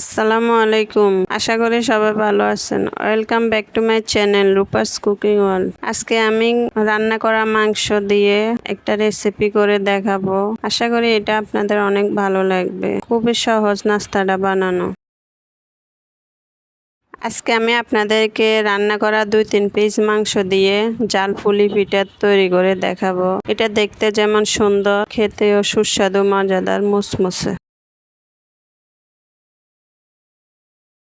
আসসালামু আলাইকুম। আশা করি সবাই ভালো আছেন। Welcome back to my channel Rupa's cooking world আজকে আমি রান্না করা মাংস দিয়ে একটা রেসিপি করে দেখাবো। আশা করি এটা আপনাদের অনেক ভালো লাগবে। খুবই সহজ নাস্তাটা বানানো। আজকে আমি আপনাদেরকে রান্না করা দুই তিন পিস মাংস দিয়ে জাল পুলি পিঠা তৈরি করে দেখাবো। এটা দেখতে যেমন সুন্দর, খেতেও সুস্বাদু, মজাদার মুসমুসে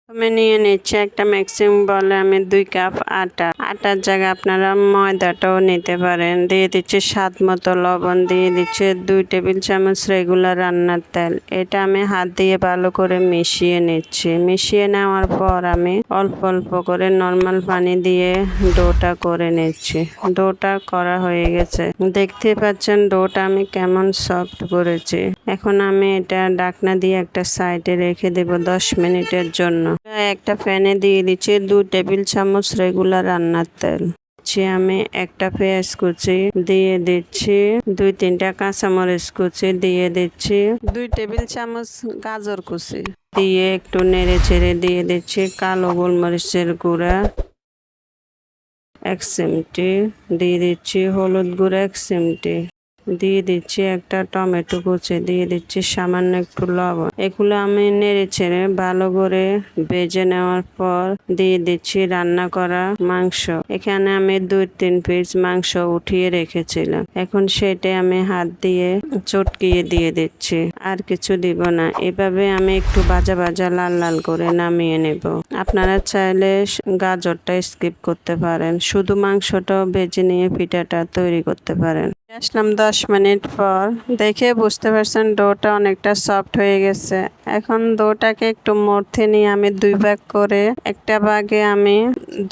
আমি নিয়ে নিচ্ছি একটা ম্যাক্সিমাম বলে আমি দুই কাপ আটা। আটার জায়গায় আপনারা ময়দাটাও নিতে পারেন। দিয়ে দিচ্ছি স্বাদ মতো লবণ, দিয়ে দিচ্ছি দুই টেবিল চামচ রেগুলার রান্নার তেল। এটা আমি হাত দিয়ে ভালো করে মিশিয়ে নিচ্ছি। মিশিয়ে নেওয়ার পর আমি অল্প অল্প করে নর্মাল পানি দিয়ে ডোটা করে নিচ্ছি। ডোটা করা হয়ে গেছে। দেখতে পাচ্ছেন ডোটা আমি কেমন সফট করেছি। এখন আমি এটা ডাকনা দিয়ে একটা সাইডে রেখে দেব দশ মিনিটের জন্য। একটা প্যানে দিয়ে দিচ্ছি, দু টেবিল চামচ রেগুলার রান্নার তেল। আমি একটা পেঁয়াজ কুচি দিয়ে দিচ্ছি, দুই তিনটা কাঁচামরিচ কুচি দিয়ে দিচ্ছি, দুই টেবিল চামচ গাজর কুচি দিয়ে একটু নেড়ে চেড়ে দিয়ে দিচ্ছি, কালো গোলমরিচের গুঁড়া এক চিমটি দিয়ে দিচ্ছি, হলুদ গুঁড়া এক চিমটি। দিয়ে দিচ্ছি একটা টমেটো কুচি, দিয়ে দিচ্ছি সামান্য একটু লবণ। এগুলো আমি নেড়ে ছেড়ে ভালো করে ভেজে নেওয়ার পর দিয়ে দিচ্ছি রান্না করা মাংস। এখানে আমি দুই তিন পিস মাংস উঠিয়ে রেখেছিলাম। এখন সেটা আমি হাত দিয়ে চটকিয়ে দিয়ে দিচ্ছি। আর কিছু দিব না। এভাবে আমি একটু বাজা বাজা লাল লাল করে নামিয়ে নেব। আপনারা চাইলে গাজরটা স্কিপ করতে পারেন। শুধু মাংসটাও ভেজে নিয়ে পিঠাটা তৈরি করতে পারেন। আসলাম দশ মিনিট পর। দেখে বুঝতে পারছেন, ডোটা অনেকটা সফট হয়ে গেছে। এখন ডোটাকে একটু মর্থে নিয়ে আমি দুই ভাগ করে একটা ভাগে আমি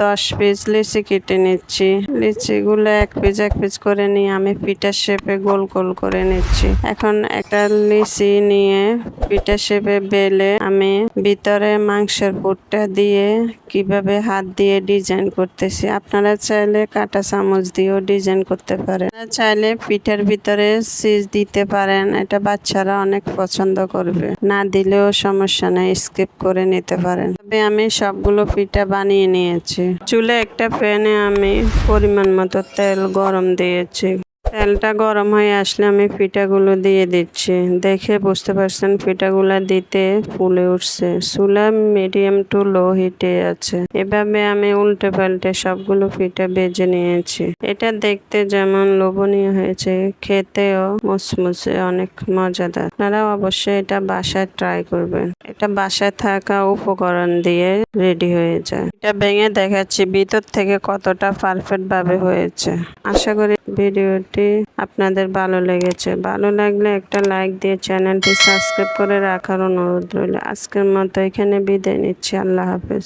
দশ পিস লিচি কেটে নিচ্ছি। লিচিগুলো এক পিস এক পিস করে নিয়ে আমি পিঠার শেপে গোল গোল করে নিচ্ছি। এখন একটা লিচি নিয়ে পিঠার শেপে বেলে আমি ভিতরে মাংসের পুরটা দিয়ে কীভাবে হাত দিয়ে ডিজাইন করতেছি। আপনারা চাইলে কাটা চামচ দিয়েও ডিজাইন করতে পারেন। চাইলে পিঠার ভিতরে সিজ দিতে পারেন। এটা বাচ্চারা অনেক পছন্দ করবে। না দিলেও সমস্যা নেই স্কিপ করে নিতে পারেন। তবে আমি সবগুলো পিঠা বানিয়ে নিয়েছি। চুলে একটা প্যানে আমি পরিমাণ মতো তেল গরম দিয়েছি। তেলটা গরম হয়ে আসলে আমি পিঠাগুলো দিয়ে দিচ্ছি। দেখে বুঝতে পারছেন পিঠাগুলো দিতে ফুলে উঠছে। চুলা মিডিয়াম টু লো হিটে আছে। এভাবে আমি উল্টে পাল্টে সবগুলো পিঠা বেজে নিয়েছি। এটা দেখতে যেমন লোভনীয় হয়েছে, খেতেও মুসমুসে অনেক মজাদার। আপনারা অবশ্যই এটা বাসায় ট্রাই করবেন। এটা বাসায় থাকা উপকরণ দিয়ে রেডি হয়ে যায়। এটা ভেঙে দেখাচ্ছি ভিতর থেকে কতটা পারফেক্ট ভাবে হয়েছে। আশা করি ভিডিওটি আপনাদের ভালো লেগেছে, ভালো লাগলে একটা লাইক দিয়ে চ্যানেলটি সাবস্ক্রাইব করে রাখার অনুরোধ রইল। আজকের মতো এখানে বিদায় নিচ্ছি, আল্লাহ হাফেজ।